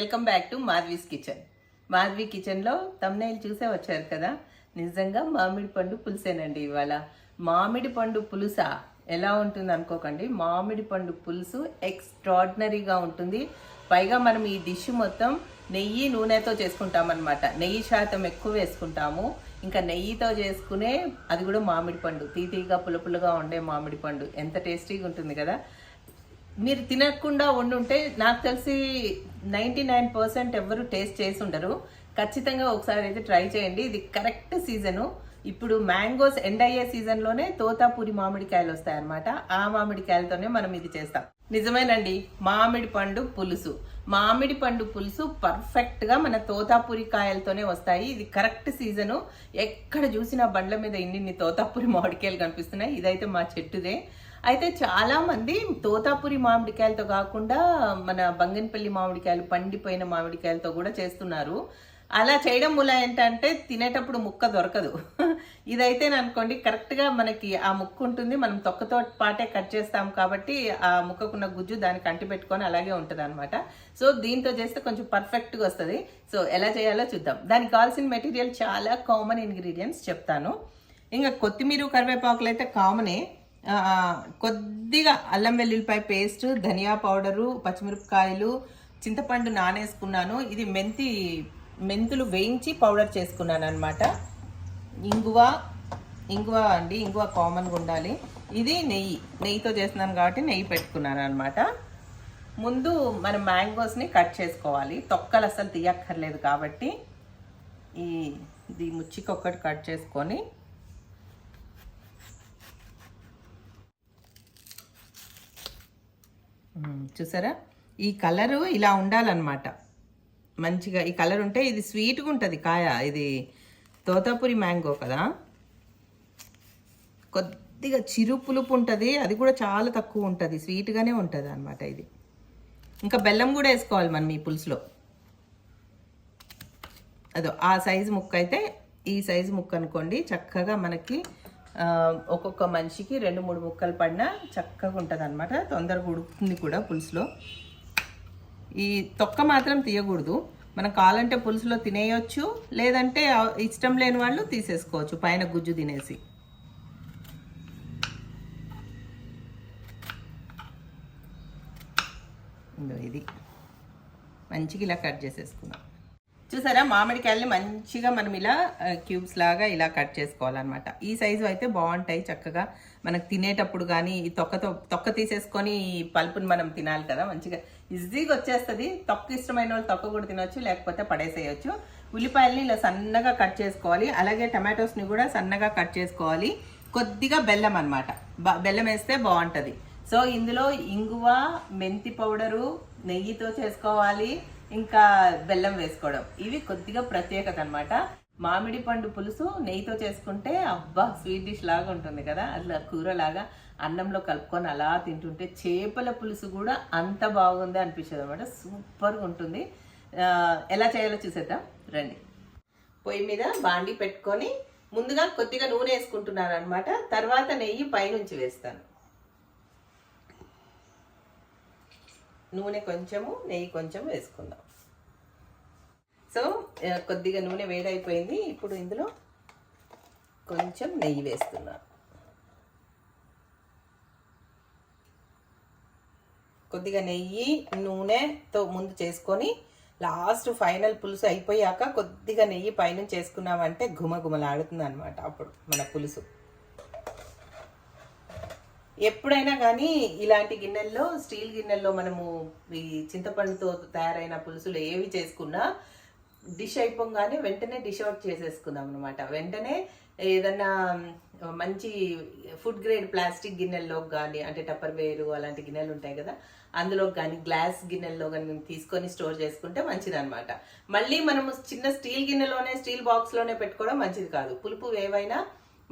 Welcome back to Madhavi's kitchen. Madhavi కిచెన్లో thumbnail చూసే వచ్చారు కదా? నిజంగా మామిడి పండు పులుసేనండి ఇవాళ. మామిడి పండు పులుస? ఎలా ఉంటుంది అనుకోకండి. మామిడి పండు పులుసు ఎక్స్ట్రాడినరీగా ఉంటుంది. పైగా మనం ఈ డిష్ మొత్తం నెయ్యి నూనెతో చేసుకుంటాం అనమాట నెయ్యి శాతం ఎక్కువ వేసుకుంటాము. ఇంకా నెయ్యితో చేసుకునే అది కూడా మామిడి పండు. తీతీగా పులుపులుగా ఉండే మామిడి పండు. ఎంత టేస్టీగా ఉంటుంది కదా? మీరు తినకుండా వండుంటే నాకు తెలిసి నైంటీ నైన్ పర్సెంట్ ఎవరు టేస్ట్ చేసి ఉండరు. ఖచ్చితంగా ఒకసారి అయితే ట్రై చేయండి. ఇది కరెక్ట్ సీజను. ఇప్పుడు మ్యాంగోస్ ఎండ్ అయ్యే సీజన్లోనే తోతాపూరి మామిడికాయలు వస్తాయన్నమాట. ఆ మామిడికాయలతోనే మనం ఇది చేస్తాం. నిజమేనండి మామిడి పండు పులుసు. మామిడి పండు పులుసు పర్ఫెక్ట్గా మన తోతాపూరి కాయలతోనే వస్తాయి. ఇది కరెక్ట్ సీజను. ఎక్కడ చూసినా బండ్ల మీద ఇన్ని తోతాపూరి మామిడికాయలు కనిపిస్తున్నాయి. ఇదైతే మా చెట్టుదే. అయితే చాలామంది తోతాపురి మామిడికాయలతో కాకుండా మన బంగన్పల్లి మామిడికాయలు పండిపోయిన మామిడికాయలతో కూడా చేస్తున్నారు. అలా చేయడం మూల ఏంటంటే తినేటప్పుడు ముక్క దొరకదు. ఇదైతే అనుకోండి కరెక్ట్గా మనకి ఆ ముక్క ఉంటుంది. మనం తొక్కతో పాటే కట్ చేస్తాం కాబట్టి ఆ ముక్కకున్న గుజ్జు దానికి అంటి పెట్టుకొని అలాగే ఉంటుంది అనమాట సో దీంతో చేస్తే కొంచెం పర్ఫెక్ట్గా వస్తుంది. సో ఎలా చేయాలో చూద్దాం. దానికి కావాల్సిన మెటీరియల్ చాలా కామన్ ఇంగ్రీడియంట్స్ చెప్తాను. ఇంకా కొత్తిమీర కరివేపాకులు అయితే కామనే కొద్దిగా అల్లం వెల్లుల్లిపాయ పేస్ట్ ధనియా పౌడరు పచ్చిమిరపకాయలు చింతపండు నానేసుకున్నాను. ఇది మెంతి మెంతులు వేయించి పౌడర్ చేసుకున్నాను అనమాట ఇంగువ ఇంగువ అండి ఇంగువ కామన్గా ఉండాలి. ఇది నెయ్యి నెయ్యితో చేస్తున్నాను కాబట్టి నెయ్యి పెట్టుకున్నాను అనమాట ముందు మనం మ్యాంగోస్ని కట్ చేసుకోవాలి. తొక్కలు అసలు తీయక్కర్లేదు కాబట్టి ఈ ఇది ముచ్చికి ఒక్కటి కట్ చేసుకొని చూసారా? ఈ కలరు ఇలా ఉండాలన్నమాట. మంచిగా ఈ కలర్ ఉంటే ఇది స్వీట్గా ఉంటుంది కాయ. ఇది తోతాపురి మ్యాంగో కదా. కొద్దిగా చిరు పులుపు ఉంటుంది. అది కూడా చాలా తక్కువ ఉంటుంది. స్వీట్గానే ఉంటుంది అనమాట ఇది. ఇంకా బెల్లం కూడా వేసుకోవాలి మనం ఈ పులుసులో. అదో ఆ సైజు ముక్క అయితే ఈ సైజు ముక్క అనుకోండి చక్కగా మనకి ఒక్కొక్క మనిషికి రెండు మూడు ముక్కలు పడినా చక్కగా ఉంటుంది అనమాట తొందరగా ఉడుకుతుంది కూడా పులుసులో. ఈ తొక్క మాత్రం తీయకూడదు. మనం కావాలంటే పులుసులో తినేయొచ్చు లేదంటే ఇష్టం లేని వాళ్ళు తీసేసుకోవచ్చు పైన గుజ్జు తినేసి. ఇది. మంచిగా ఇలా కట్ చేసేసుకుందాం. చూసారా? మామిడికాయల్ని మంచిగా మనం ఇలా క్యూబ్స్ లాగా ఇలా కట్ చేసుకోవాలన్నమాట. ఈ సైజు అయితే బాగుంటాయి చక్కగా. మనకు తినేటప్పుడు కానీ ఈ తొక్కతో తొక్క తీసేసుకొని ఈ పల్పుని మనం తినాలి కదా మంచిగా. ఈజీగా వచ్చేస్తుంది. తొక్క ఇష్టమైన వాళ్ళు తొక్క కూడా తినొచ్చు లేకపోతే పడేసేయచ్చు. ఉల్లిపాయల్ని ఇలా సన్నగా కట్ చేసుకోవాలి. అలాగే టమాటోస్ని కూడా సన్నగా కట్ చేసుకోవాలి. కొద్దిగా బెల్లం అనమాట బెల్లం వేస్తే బాగుంటుంది. సో ఇందులో ఇంగువ మెంతి పౌడరు నెయ్యితో చేసుకోవాలి. ఇంకా బెల్లం వేసుకోవడం. ఇవి కొద్దిగా ప్రత్యేకత అన్నమాట. మామిడి పండు పులుసు నెయ్యితో చేసుకుంటే అబ్బా స్వీట్ డిష్ లాగా ఉంటుంది కదా. అట్లా కూరలాగా అన్నంలో కలుపుకొని అలా తింటుంటే చేపల పులుసు కూడా అంత బాగుంది అనిపించదు అనమాట సూపర్గా ఉంటుంది. ఎలా చేయాలో చూసేద్దాం. రండి. పొయ్యి మీద బాండి పెట్టుకొని ముందుగా కొద్దిగా నూనె వేసుకుంటున్నాను అనమాట తర్వాత నెయ్యి పైనుంచి వేస్తాను. నూనె కొంచెము నెయ్యి కొంచెం వేసుకుందాం. సో కొద్దిగా నూనె వేడైపోయింది. ఇప్పుడు ఇందులో కొంచెం నెయ్యి వేస్తున్నాను కొద్దిగా నెయ్యి నూనెతో ముందు చేసుకొని లాస్ట్ ఫైనల్ పులుసు అయిపోయాక కొద్దిగా నెయ్యి పైనుంచి చేసుకున్నామంటే గుమగుమలాడుతుంది అనమాట అప్పుడు మన పులుసు. ఎప్పుడైనా కానీ ఇలాంటి గిన్నెల్లో స్టీల్ గిన్నెల్లో మనము ఈ చింతపండుతో తయారైన పులుసులు ఏవి చేసుకున్నా డిష్ అయిపోగానే వెంటనే డిష్ అవుట్ చేసేసుకుందాం అనమాట వెంటనే ఏదన్నా మంచి ఫుడ్ గ్రేడ్ ప్లాస్టిక్ గిన్నెల్లో కానీ అంటే టప్పర్ వేరు అలాంటి గిన్నెలు ఉంటాయి కదా అందులో కానీ గ్లాస్ గిన్నెల్లో కానీ మేము తీసుకొని స్టోర్ చేసుకుంటే మంచిది అనమాట మళ్ళీ మనము చిన్న స్టీల్ గిన్నెలోనే స్టీల్ బాక్స్లోనే పెట్టుకోవడం మంచిది కాదు. పులుపు ఏవైనా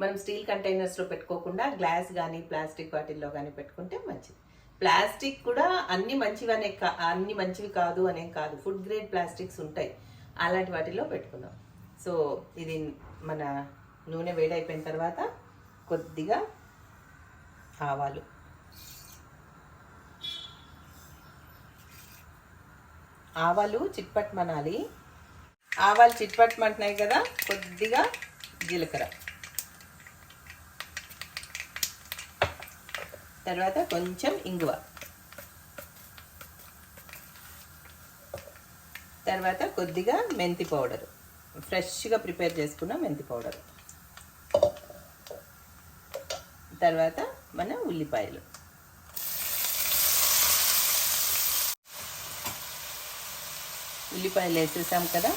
మనం స్టీల్ కంటైనర్స్లో పెట్టుకోకుండా గ్లాస్ కానీ ప్లాస్టిక్ వాటిల్లో కానీ పెట్టుకుంటే మంచిది. ప్లాస్టిక్ కూడా అన్ని మంచివనే కా అన్ని మంచివి కాదు అనేం కాదు. ఫుడ్ గ్రేడ్ ప్లాస్టిక్స్ ఉంటాయి. అలాంటి వాటిలో పెట్టుకుందాం సో ఇది మన నూనె వేడైపోయిన తర్వాత కొద్దిగా ఆవాలు. ఆవాలు చిట్పట్టమనాలి ఆవాలు చిట్పట్మంటున్నాయి కదా కొద్దిగా జీలకర్ర. తర్వాత కొంచెం ఇంగువ. తర్వాత కొద్దిగా మెంతి పౌడర్. ఫ్రెష్గా ప్రిపేర్ చేసుకున్న మెంతి పౌడర్. తర్వాత మన ఉల్లిపాయలు. ఉల్లిపాయలు వేసేసాం కదా?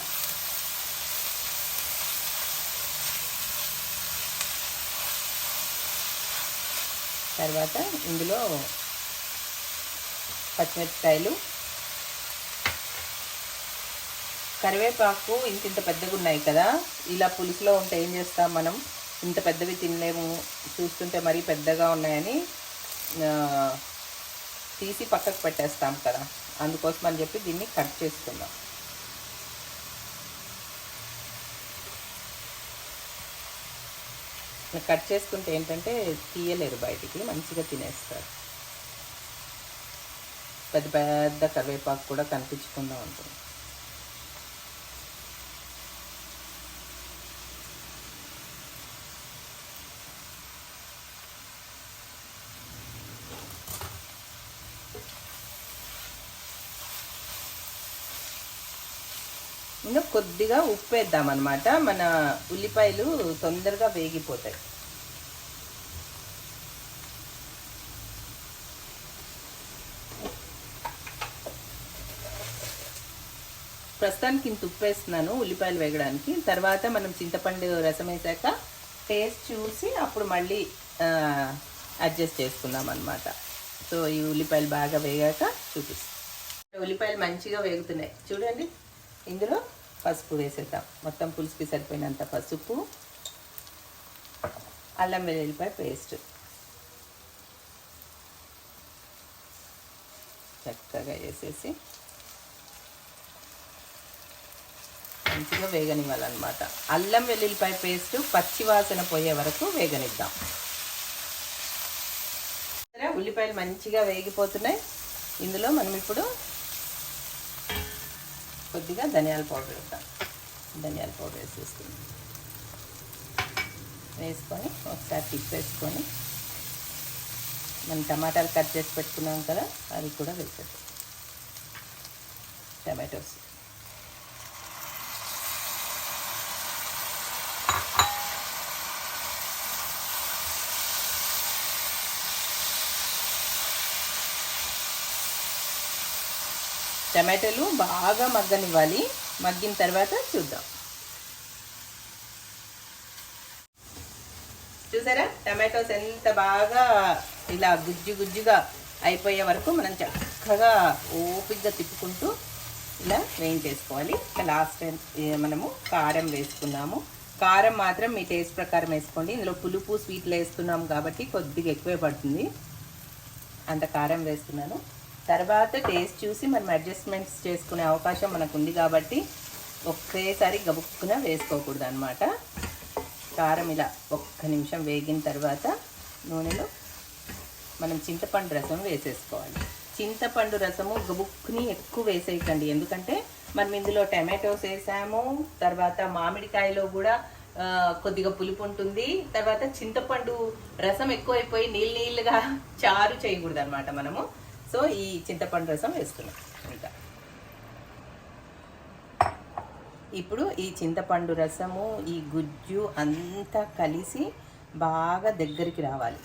తర్వాత ఇందులో పచ్చిమిరపకాయలు కరివేపాకు ఇంత ఇంత పెద్దగా ఉన్నాయి కదా. ఇలా పులుసులో ఉంటే ఏం చేస్తాం మనం? ఇంత పెద్దవి తినలేము చూస్తుంటే మరీ పెద్దగా ఉన్నాయని తీసి పక్కకు పెట్టేస్తాం కదా. అందుకోసం అని చెప్పి దీన్ని కట్ చేసుకుందాం. కట్ చేసుకుంటే ఏంటంటే తీయలేరు బయటికి మంచిగా తినేస్తారు. పెద్ద పెద్ద కరివేపాకు కూడా కనిపించకుండా ఉంటుంది. కొద్దిగా ఉప్పు వేద్దామన్నమాట మన ఉల్లిపాయలు తొందరగా వేగిపోతాయి. ప్రస్తుతానికి ఇంత ఉప్పు వేస్తున్నాను ఉల్లిపాయలు వేగడానికి. తర్వాత మనం చింతపండు రసం వేసాక టేస్ట్ చూసి అప్పుడు మళ్ళీ అడ్జస్ట్ చేసుకుందాం అనమాట సో ఈ ఉల్లిపాయలు బాగా వేగాక చూపిస్తాం. ఉల్లిపాయలు మంచిగా వేగుతున్నాయి. చూడండి. ఇందులో పసుపు వేసేద్దాం. మొత్తం పులుసుకి సరిపోయినంత పసుపు అల్లం వెల్లుల్లిపాయ పేస్ట్. చక్కగా వేసేసి మంచిగా వేగనివ్వాలన్నమాట. అల్లం వెల్లుల్లిపాయ పేస్ట్ పచ్చివాసన పోయే వరకు వేగనిద్దాం. ఉల్లిపాయలు మంచిగా వేగిపోతున్నాయి. ఇందులో మనం ఇప్పుడు కొద్దిగా ధనియాల పౌడర్ వేస్తాం. ధనియాల పౌడర్ వేసేసుకుందాం వేసుకొని ఒకసారి తిప్పేసుకొని మనం టమాటాలు కట్ చేసి పెట్టుకున్నాం కదా అవి కూడా వేసేస్తాం టమాటోస్. టమాటాలు బాగా మగ్గనివ్వాలి. మగ్గిన తర్వాత చూద్దాం. చూసారా? టమాటోస్ ఎంత బాగా ఇలా గుజ్జు గుజ్జుగా అయిపోయే వరకు మనం చక్కగా ఓపిక్గా తిప్పుకుంటూ ఇలా వేయించేసుకోవాలి. లాస్ట్ టైం మనము కారం వేసుకున్నాము. కారం మాత్రం మీ టేస్ట్ ప్రకారం వేసుకోండి. ఇందులో పులుపు స్వీట్లు వేస్తున్నాము కాబట్టి కొద్దిగా ఎక్కువే పడుతుంది. అంత కారం వేస్తున్నాను. తర్వాత టేస్ట్ చూసి మనం అడ్జస్ట్మెంట్స్ చేసుకునే అవకాశం మనకు ఉంది కాబట్టి ఒకేసారి గబుక్కున వేసుకోకూడదు అనమాట కారం ఇలా ఒక్క నిమిషం వేగిన తర్వాత నూనెలో మనం చింతపండు రసం వేసేసుకోవాలి. చింతపండు రసము గబుక్కుని ఎక్కువ వేసేయకండి. ఎందుకంటే మనం ఇందులో టమాటోస్ వేసాము తర్వాత మామిడికాయలో కూడా కొద్దిగా పులుపు ఉంటుంది. తర్వాత చింతపండు రసం ఎక్కువైపోయి నీళ్ళు నీళ్ళుగా చారు చేయకూడదు అనమాట మనము. సో ఈ చింతపండు రసం వేసుకున్నాం ఇంకా. ఇప్పుడు ఈ చింతపండు రసము ఈ గుజ్జు అంతా కలిసి బాగా దగ్గరికి రావాలి.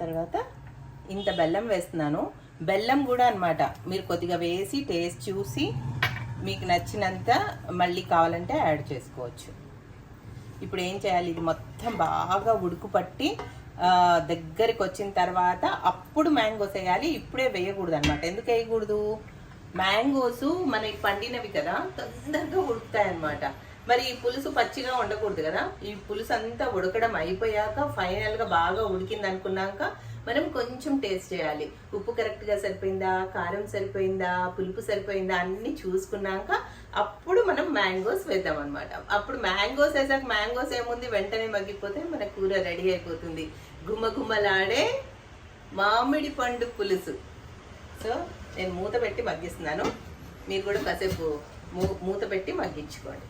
తర్వాత ఇంత బెల్లం వేస్తున్నాను. బెల్లం కూడా అనమాట మీరు కొద్దిగా వేసి టేస్ట్ చూసి మీకు నచ్చినంత మళ్ళీ కావాలంటే యాడ్ చేసుకోవచ్చు. ఇప్పుడు ఏం చేయాలి? ఇది మొత్తం బాగా ఉడుకు పట్టి దగ్గరికి వచ్చిన తర్వాత అప్పుడు మ్యాంగోస్ వేయాలి. ఇప్పుడే వేయకూడదు అనమాట ఎందుకు వేయకూడదు? మ్యాంగోస్ మనకి పండినవి కదా తొందరగా ఉడుకుతాయి అనమాట మరి ఈ పులుసు పచ్చిగా ఉండకూడదు కదా? ఈ పులుసు అంతా ఉడకడం అయిపోయాక ఫైనల్గా బాగా ఉడికింది అనుకున్నాక మనం కొంచెం టేస్ట్ చేయాలి. ఉప్పు కరెక్ట్గా సరిపోయిందా? కారం సరిపోయిందా? పులుపు సరిపోయిందా? అన్ని చూసుకున్నాక అప్పుడు మనం మ్యాంగోస్ వేద్దాం అనమాట అప్పుడు మ్యాంగోస్ వేసాక మ్యాంగోస్ ఏముంది? వెంటనే మగ్గిపోతే మన కూర రెడీ అయిపోతుంది. గుమ్మగుమ్మలాడే మామిడి పండు పులుసు. సో నేను మూత పెట్టి మగ్గిస్తున్నాను. మీరు కూడా కాసేపు మూ- మూత పెట్టి మగ్గించుకోండి.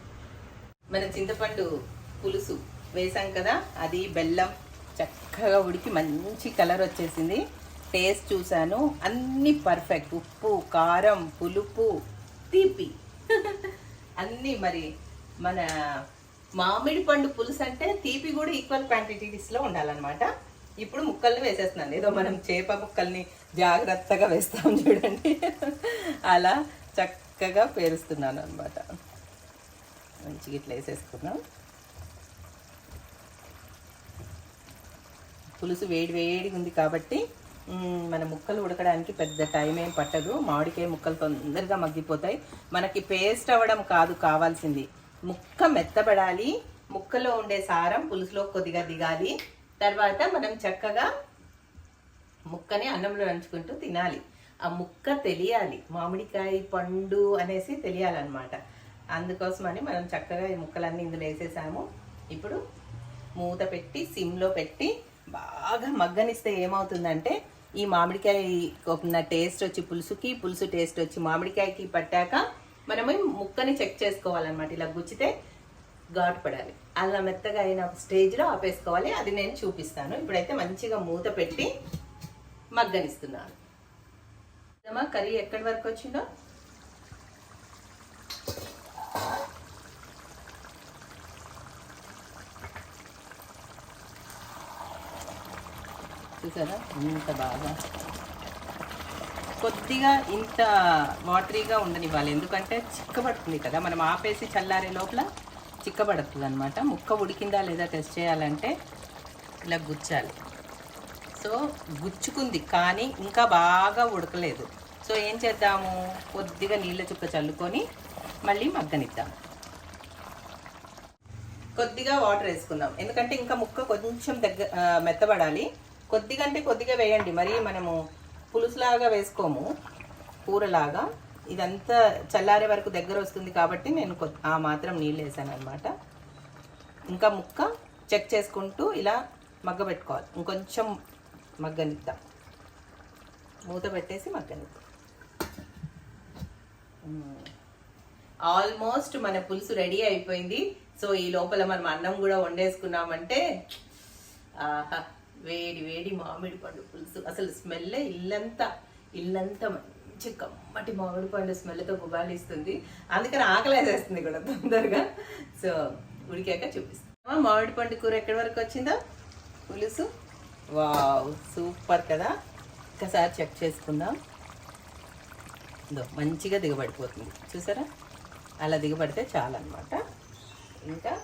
మన చింతపండు పులుసు వేసాం కదా? అది బెల్లం. చక్కగా ఉడికి మంచి కలర్ వచ్చేసింది. టేస్ట్ చూశాను. అన్నీ పర్ఫెక్ట్. ఉప్పు కారం పులుపు తీపి. అన్నీ మరి మన మామిడి పండు పులుసు అంటే తీపి కూడా ఈక్వల్ క్వాంటిటీస్లో ఉండాలన్నమాట. ఇప్పుడు ముక్కల్ని వేసేస్తున్నాను. ఏదో మనం చేప ముక్కల్ని జాగ్రత్తగా వేస్తాం చూడండి. అలా చక్కగా పేరుస్తున్నాను అనమాట మంచిగా ఇట్లా వేసేసుకున్నాం పులుసు వేడి వేడిగా ఉంది కాబట్టి మన ముక్కలు ఉడకడానికి పెద్ద టైం ఏం పట్టదు. మామిడికాయ ముక్కలు తొందరగా మగ్గిపోతాయి. మనకి పేస్ట్ అవ్వడం కాదు కావాల్సింది. ముక్క మెత్తబడాలి. ముక్కలో ఉండే సారం పులుసులో కొద్దిగా దిగాలి. తర్వాత మనం చక్కగా ముక్కని అన్నంలో నంచుకుంటూ తినాలి. ఆ ముక్క తెలియాలి. మామిడికాయ పండు అనేసి తెలియాలన్నమాట. అందుకోసమని మనం చక్కగా ఈ ముక్కలన్నీ ఇందులో వేసేసాము. ఇప్పుడు మూత పెట్టి సిమ్లో పెట్టి బాగా మగ్గనిస్తే ఏమవుతుందంటే ఈ మామిడికాయ ఉన్న టేస్ట్ వచ్చి పులుసుకి పులుసు టేస్ట్ వచ్చి మామిడికాయకి పట్టాక మనము ముక్కని చెక్ చేసుకోవాలన్నమాట. ఇలా గుచ్చితే ఘాటు పడాలి. అలా మెత్తగా అయిన స్టేజ్లో ఆపేసుకోవాలి. అది నేను చూపిస్తాను. ఇప్పుడైతే మంచిగా మూత పెట్టి మగ్గనిస్తున్నాను. కర్రీ ఎక్కడి వరకు వచ్చిందో? చూసారా? ఇంత బాగా. కొద్దిగా ఇంత వాటరీగా ఉండనివ్వాలి. ఎందుకంటే చిక్కబడుతుంది కదా. మనం ఆపేసి చల్లారే లోపల చిక్కబడుతుంది అనమాట ముక్క ఉడికిందా లేదా టెస్ట్ చేయాలంటే ఇలా గుచ్చాలి. సో గుచ్చుకుంది కానీ ఇంకా బాగా ఉడకలేదు. సో ఏం చేద్దాము? కొద్దిగా నీళ్ళ చుక్క చల్లుకొని మళ్ళీ మగ్గనిద్దాం. కొద్దిగా వాటర్ వేసుకుందాం. ఎందుకంటే ఇంకా ముక్క కొంచెం దగ్గర మెత్తబడాలి. కొద్దిగా అంటే కొద్దిగా వేయండి. మరి మనము పులుసులాగా వేసుకోము. కూరలాగా. ఇదంతా చల్లారే వరకు దగ్గర వస్తుంది కాబట్టి నేను కొద్ది- ఆ మాత్రం నీళ్ళు వేసాను అనమాట ఇంకా ముక్క చెక్ చేసుకుంటూ ఇలా మగ్గ పెట్టుకోవాలి ఇంకొంచెం మగ్గనిద్దాం. మూత పెట్టేసి మగ్గనిద్దాం. ఆల్మోస్ట్ మన పులుసు రెడీ అయిపోయింది. సో ఈ లోపల మనం అన్నం కూడా వండేసుకున్నామంటే ఆహా! వేడి వేడి మామిడి పండు పులుసు. అసలు స్మెల్లే ఇల్లంతా ఇల్లంతా మంచి కమ్మటి మామిడి పండు స్మెల్తో గుబాలిస్తుంది. అందుకని ఆకలేసేస్తుంది కూడా తొందరగా. సో ఉడికాక చూపిస్తాం మామిడి పండు కూర ఎక్కడి వరకు వచ్చిందా? పులుసు? వావ్ సూపర్ కదా. ఒకసారి చెక్ చేసుకుందాం. ఇదో మంచిగా దిగబడిపోతుంది. చూసారా? అలా దిగబడితే చాలన్నమాట. ఇంకా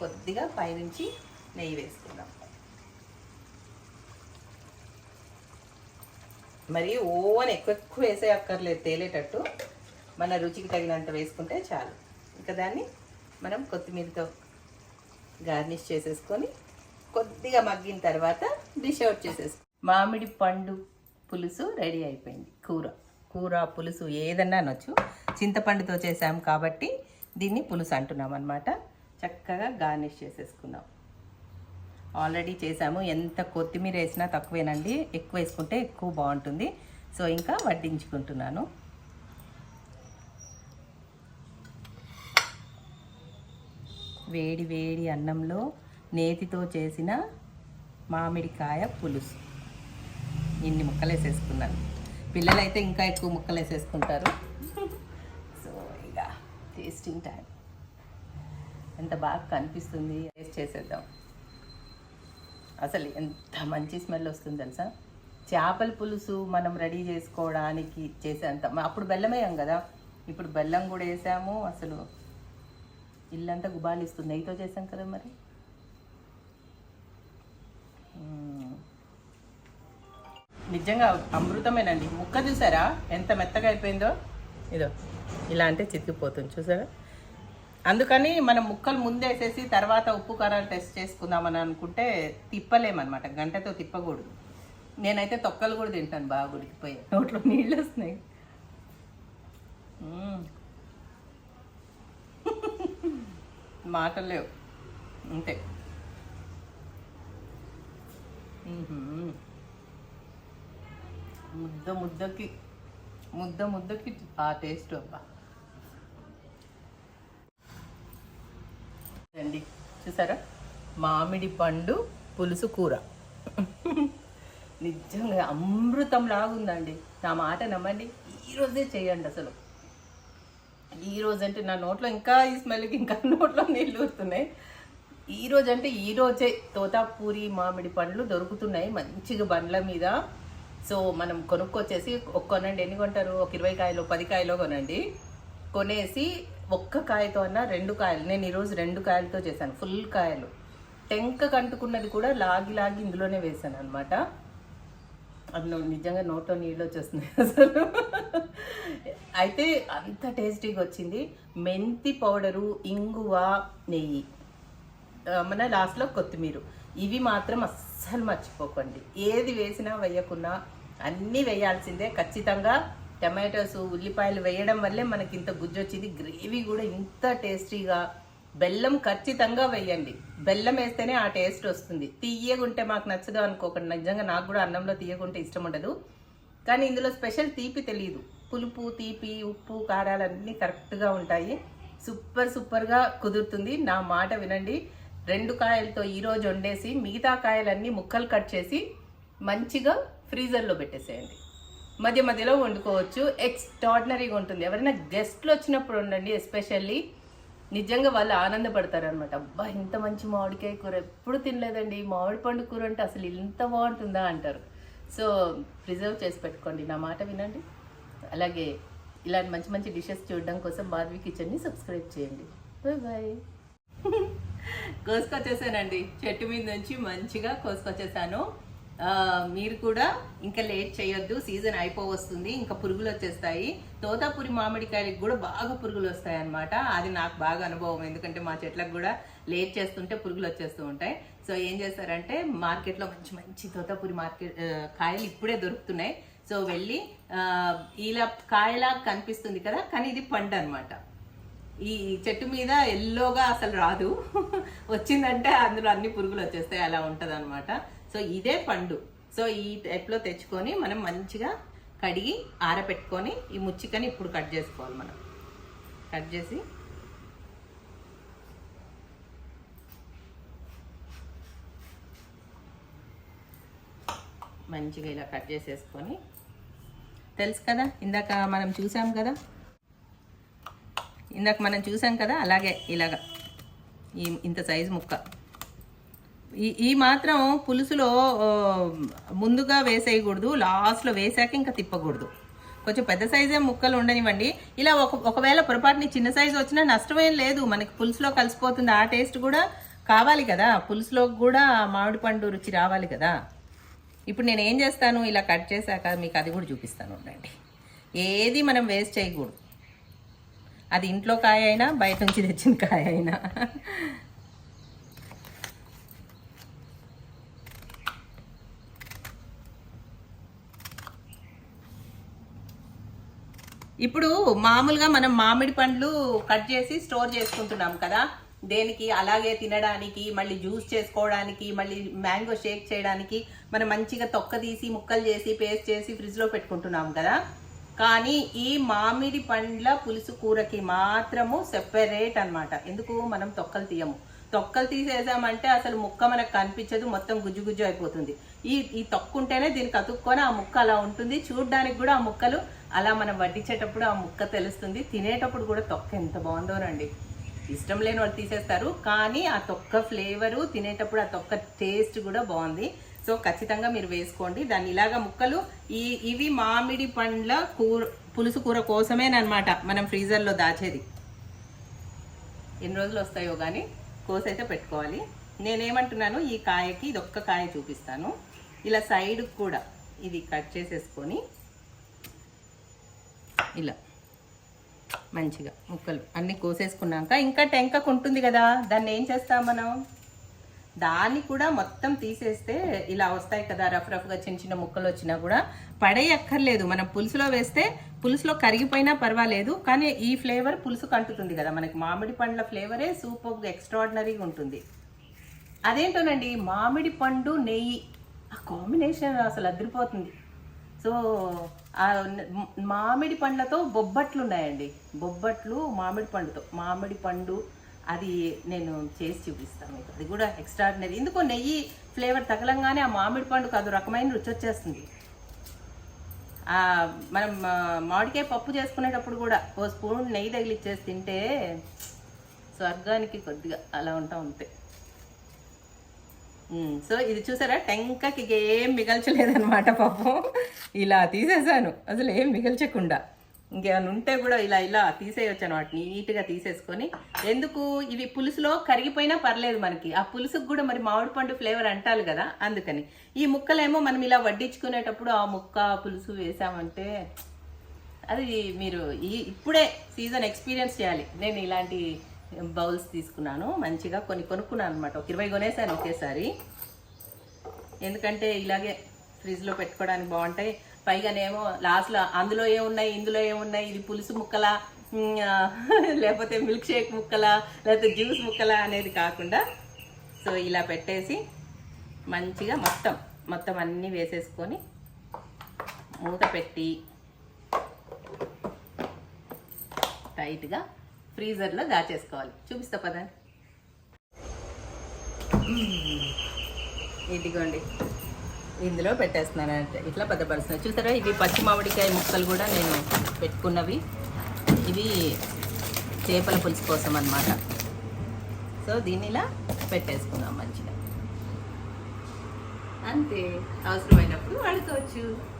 కొద్దిగా పైనుంచి నెయ్యి వేసుకుందాం. మరి ఓవన్ ఎక్కువ ఎక్కువ వేసే అక్కర్లేదు తేలేటట్టు. మన రుచికి తగినంత వేసుకుంటే చాలు. ఇంకా దాన్ని మనం కొత్తిమీరతో గార్నిష్ చేసేసుకొని కొద్దిగా మగ్గిన తర్వాత డిష్ అవుట్ చేసేసుకో. మామిడి పండు పులుసు రెడీ అయిపోయింది. కూర. కూర పులుసు ఏదన్నా అనొచ్చు. చింతపండుతో చేసాం కాబట్టి దీన్ని పులుసు అంటున్నాం అనమాట చక్కగా గార్నిష్ చేసేసుకుందాం. ఆల్రెడీ చేసాము. ఎంత కొత్తిమీర వేసినా తక్కువేనండి. ఎక్కువ వేసుకుంటే ఎక్కువ బాగుంటుంది. సో ఇంకా వడ్డించుకుంటున్నాను. వేడి వేడి అన్నంలో నేతితో చేసిన మామిడికాయ పులుసు. ఇన్ని ముక్కలు వేసేసుకున్నాను పిల్లలైతే ఇంకా ఎక్కువ ముక్కలు వేసేసుకుంటారు సో ఇక టేస్టింగ్ టైం ఎంత బాగా కనిపిస్తుంది. టేస్ట్ చేసేద్దాం. అసలు ఎంత మంచి స్మెల్ వస్తుంది తెలుసా? చేపల పులుసు మనం రెడీ చేసుకోవడానికి చేసేంత అప్పుడు బెల్లం వేయం కదా? ఇప్పుడు బెల్లం కూడా వేసాము అసలు ఇల్లంతా గుబాలిస్తుంది. నెయ్యితో చేసాం కదా మరి? నిజంగా అమృతమేనండి. ముక్క చూసారా? ఎంత మెత్తగా అయిపోయిందో? ఇదో ఇలా అంటే చితికిపోతుంది. చూసారా? అందుకని మనం ముక్కలు ముందేసేసి తర్వాత ఉప్పు కారాలు టెస్ట్ చేసుకుందామని అనుకుంటే తిప్పలేమన్నమాట. గంటతో తిప్పకూడదు. నేనైతే తొక్కలు కూడా తింటాను బాగా ఉడికిపోయి. నోట్లో నీళ్ళు వస్తున్నాయి. మాటలు లేవు. అంతే. ముద్ద ముద్దకి ముద్ద ముద్దకి ఆ టేస్ట్ అబ్బా రండి చూసారా? మామిడి పండు పులుసు కూర. నిజంగా అమృతం లాగుందండి నా మాట నమ్మండి. ఈరోజే చేయండి అసలు. ఈ అంటే నా నోట్లో ఇంకా ఈ స్మెల్కి ఇంకా నోట్లో నీళ్ళు ఊరుతున్నాయి. ఈ రోజు అంటే తోతాపూరి మామిడి పండ్లు దొరుకుతున్నాయి మంచిగా బండ్ల మీద. సో మనం కొనుక్కొచ్చేసి కొనండి ఎన్ని కొంటారు? ఒక ఇరవై కాయలు పది కాయలో కొనండి. కొనేసి ఒక్క కాయతో అన్నా రెండు కాయలు. నేను ఈరోజు రెండు కాయలతో చేశాను ఫుల్ కాయలు. టెంక కంటుకున్నది కూడా లాగి లాగి ఇందులోనే వేసాను అనమాట అది నిజంగా నోట్లో నీళ్ళు వచ్చేస్తున్నాయి అసలు. అయితే అంత టేస్టీగా వచ్చింది. మెంతి పౌడరు ఇంగువ నెయ్యి. మన లాస్ట్లో కొత్తిమీర. ఇవి మాత్రం అస్సలు మర్చిపోకండి. ఏది వేసినా వేయకున్నా అన్నీ వేయాల్సిందే. ఖచ్చితంగా టమాటోస్ ఉల్లిపాయలు వేయడం వల్లే మనకి ఇంత గుజ్జు వచ్చింది గ్రేవీ కూడా ఇంత టేస్టీగా. బెల్లం ఖచ్చితంగా వేయండి. బెల్లం వేస్తేనే ఆ టేస్ట్ వస్తుంది. తీయగుంటే మాకు నచ్చదు అనుకోకండి. నిజంగా నాకు కూడా అన్నంలో తీయగుంటే ఇష్టం ఉండదు. కానీ ఇందులో స్పెషల్ తీపి తెలియదు పులుపు తీపి ఉప్పు కారాలన్నీ కరెక్ట్గా ఉంటాయి. సూపర్ సూపర్గా కుదురుతుంది. నా మాట వినండి. రెండు కాయలతో ఈరోజు వండేసి మిగతా కాయలన్నీ ముక్కలు కట్ చేసి మంచిగా ఫ్రీజర్లో పెట్టేసేయండి. మధ్య మధ్యలో వండుకోవచ్చు. ఎక్స్ట్రాడినరీగా ఉంటుంది. ఎవరైనా గెస్ట్లు వచ్చినప్పుడు ఉండండి ఎస్పెషల్లీ నిజంగా వాళ్ళు ఆనందపడతారు అనమాట అబ్బా ఇంత మంచి మామిడికాయ కూర ఎప్పుడు తినలేదండి. మామిడి పండు కూర అంటే అసలు ఇంత బాగుంటుందా అంటారు. సో ప్రిజర్వ్ చేసి పెట్టుకోండి. నా మాట వినండి. అలాగే ఇలాంటి మంచి మంచి డిషెస్ చూడడం కోసం బాద్వి కిచెన్ని సబ్స్క్రైబ్ చేయండి. Bye bye కోసుకొచ్చేసానండి. చెట్టు మీద నుంచి మంచిగా కోసుకొచ్చేసాను. మీరు కూడా ఇంకా లేట్ చేయొద్దు సీజన్ అయిపోవస్తుంది ఇంకా పురుగులు వచ్చేస్తాయి. తోతాపురి మామిడికాయలకు కూడా బాగా పురుగులు వస్తాయి అనమాట అది నాకు బాగా అనుభవం ఎందుకంటే మా చెట్లకు కూడా లేట్ చేస్తుంటే పురుగులు వచ్చేస్తూ ఉంటాయి. సో ఏం చేస్తారంటే మార్కెట్లో మంచి మంచి తోతాపురి మార్కెట్ కాయలు ఇప్పుడే దొరుకుతున్నాయి. సో వెళ్ళి ఇలా కాయలా కనిపిస్తుంది కదా కానీ ఇది పండు అనమాట ఈ చెట్టు మీద ఎల్లోగా అసలు రాదు. వచ్చిందంటే అందులో అన్ని పురుగులు వచ్చేస్తాయి అలా ఉంటుంది అనమాట సో ఇదే పండు. సో ఈ టైప్లో తెచ్చుకొని మనం మంచిగా కడిగి ఆరబెట్టుకొని ఈ ముచ్చికని ఇప్పుడు కట్ చేసుకోవాలి మనం. కట్ చేసి మంచిగా ఇలా కట్ చేసేసుకొని తెలుసు కదా? ఇందాక మనం చూసాం కదా? ఇందాక మనం చూసాం కదా? అలాగే ఇలాగా. ఈ ఇంత సైజు ముక్క. ఈ ఈ మాత్రం పులుసులో ముందుగా వేసేయకూడదు లాస్ట్లో వేసాక ఇంకా తిప్పకూడదు. కొంచెం పెద్ద సైజే ముక్కలు ఉండనివ్వండి. ఇలా ఒక ఒకవేళ పొరపాటుని చిన్న సైజు వచ్చినా నష్టమేం లేదు. మనకి పులుసులో కలిసిపోతుంది ఆ టేస్ట్ కూడా కావాలి కదా. పులుసులో కూడా మామిడి పండు రుచి రావాలి కదా. ఇప్పుడు నేను ఏం చేస్తాను? ఇలా కట్ చేశాక మీకు అది కూడా చూపిస్తాను ఉండండి. ఏది మనం వేస్ట్ చేయకూడదు. అది ఇంట్లో కాయ అయినా బయట నుంచి తెచ్చిన కాయ అయినా. ఇప్పుడు మామూలుగా మనం మామిడి పండ్లు కట్ చేసి స్టోర్ చేసుకుంటున్నాం కదా దేనికి అలాగే తినడానికి మళ్ళీ జ్యూస్ చేసుకోవడానికి మళ్ళీ మ్యాంగో షేక్ చేయడానికి మనం మంచిగా తొక్క తీసి ముక్కలు చేసి పేస్ట్ చేసి ఫ్రిడ్జ్లో పెట్టుకుంటున్నాం కదా. కానీ ఈ మామిడి పండ్ల పులుసు కూరకి మాత్రము సెపరేట్ అన్నమాట. ఎందుకు? మనం తొక్కలు తీయము. తొక్కలు తీసేసామంటే అసలు ముక్క మనకు కనిపించదు మొత్తం గుజ్జు గుజ్జు అయిపోతుంది. ఈ ఈ తొక్కు ఉంటేనే దీనికి అతుక్కొని ఆ ముక్క అలా ఉంటుంది. చూడడానికి కూడా ఆ ముక్కలు అలా మనం వడ్డించేటప్పుడు ఆ ముక్క తెలుస్తుంది. తినేటప్పుడు కూడా తొక్క ఎంత బాగుందోనండి ఇష్టం లేని వాళ్ళు తీసేస్తారు. కానీ ఆ తొక్క ఫ్లేవరు తినేటప్పుడు ఆ తొక్క టేస్ట్ కూడా బాగుంది. సో ఖచ్చితంగా మీరు వేసుకోండి. దాన్ని ఇలాగా ముక్కలు ఈ ఇవి మామిడి పండ్ల కూర పులుసు కూర కోసమేనమాట మనం ఫ్రీజర్లో దాచేది. ఎన్ని రోజులు వస్తాయో కానీ కోసైతే పెట్టుకోవాలి. నేనేమంటున్నాను ఈ కాయకి ఇది ఒక్క కాయ చూపిస్తాను. ఇలా సైడ్ కూడా ఇది కట్ చేసేసుకొని ఇలా. మంచిగా ముక్కలు అన్నీ కోసేసుకున్నాక ఇంకా టెంకకు ఉంటుంది కదా దాన్ని ఏం చేస్తాం మనం? దాన్ని కూడా మొత్తం తీసేస్తే ఇలా వస్తాయి కదా రఫ్ రఫ్గా చిన్న చిన్న ముక్కలు వచ్చినా కూడా. పడేయక్కర్లేదు. మనం పులుసులో వేస్తే పులుసులో కరిగిపోయినా పర్వాలేదు కానీ ఈ ఫ్లేవర్ పులుసు కంటుతుంది కదా. మనకి మామిడి పండ్ల ఫ్లేవరే సూపర్ ఎక్స్ట్రాడినరీగా ఉంటుంది. అదేంటోనండి మామిడి పండు నెయ్యి. ఆ కాంబినేషన్ అసలు అదిరిపోతుంది. సో మామిడి పండ్లతో బొబ్బట్లు ఉన్నాయండి. బొబ్బట్లు మామిడి పండుతో మామిడి పండు అది నేను చేసి చూపిస్తాను మీకు. అది కూడా ఎక్స్ట్రాడినరీ ఎందుకో నెయ్యి ఫ్లేవర్ తగలంగానే ఆ మామిడి పండుకు అది రకమైన రుచి వచ్చేస్తుంది. మనం మామిడికాయ పప్పు చేసుకునేటప్పుడు కూడా ఓ స్పూన్ నెయ్యి తగిలిచ్చేసి తింటే స్వర్గానికి కొద్దిగా అలా ఉంటా అంతే సో ఇది చూసారా? టెంకకి ఇక ఏం మిగల్చలేదనమాట పాపం. ఇలా తీసేసాను అసలు ఏం మిగల్చకుండా. ఇంకేమైనా ఉంటే కూడా ఇలా ఇలా తీసేయొచ్చు అనమాట నీట్గా తీసేసుకొని. ఎందుకు? ఇవి పులుసులో కరిగిపోయినా పర్లేదు మనకి. ఆ పులుసుకు కూడా మరి మామిడి పండు ఫ్లేవర్ అంటారు కదా అందుకని. ఈ ముక్కలేమో మనం ఇలా వడ్డించుకునేటప్పుడు ఆ ముక్క పులుసు వేసామంటే అది మీరు ఈ ఇప్పుడే సీజన్ ఎక్స్పీరియన్స్ చేయాలి. నేను ఇలాంటి బౌల్స్ తీసుకున్నాను. మంచిగా కొన్ని కొనుక్కున్నాను అనమాట ఒక ఇరవై కొనేసాను ఒకేసారి. ఎందుకంటే ఇలాగే ఫ్రిడ్జ్లో పెట్టుకోవడానికి బాగుంటాయి. పైగానేమో లాస్ట్లో అందులో ఏమున్నాయి ఇందులో ఏమున్నాయి? ఇది పులుసు ముక్కల లేకపోతే మిల్క్ షేక్ ముక్కలా లేకపోతే జ్యూస్ ముక్కలా అనేది కాకుండా సో ఇలా పెట్టేసి మంచిగా మొత్తం మొత్తం అన్నీ వేసేసుకొని మూత పెట్టి టైట్గా ఫ్రీజర్లో దాచేసుకోవాలి. చూపిస్తా పద. ఇదిగోండి. ఇందులో పెట్టేస్తున్నాను అంటే ఇట్లా భద్రపరుస్తున్నాను చూసారా? ఇవి పచ్చి మామిడికాయ ముక్కలు కూడా నేను పెట్టుకున్నవి. ఇవి చేపల పులుసు కోసం అన్నమాట. సో దీన్ని ఇలా పెట్టేసుకుందాం మంచిగా. అంతే. అవసరమైనప్పుడు వాడుకోవచ్చు.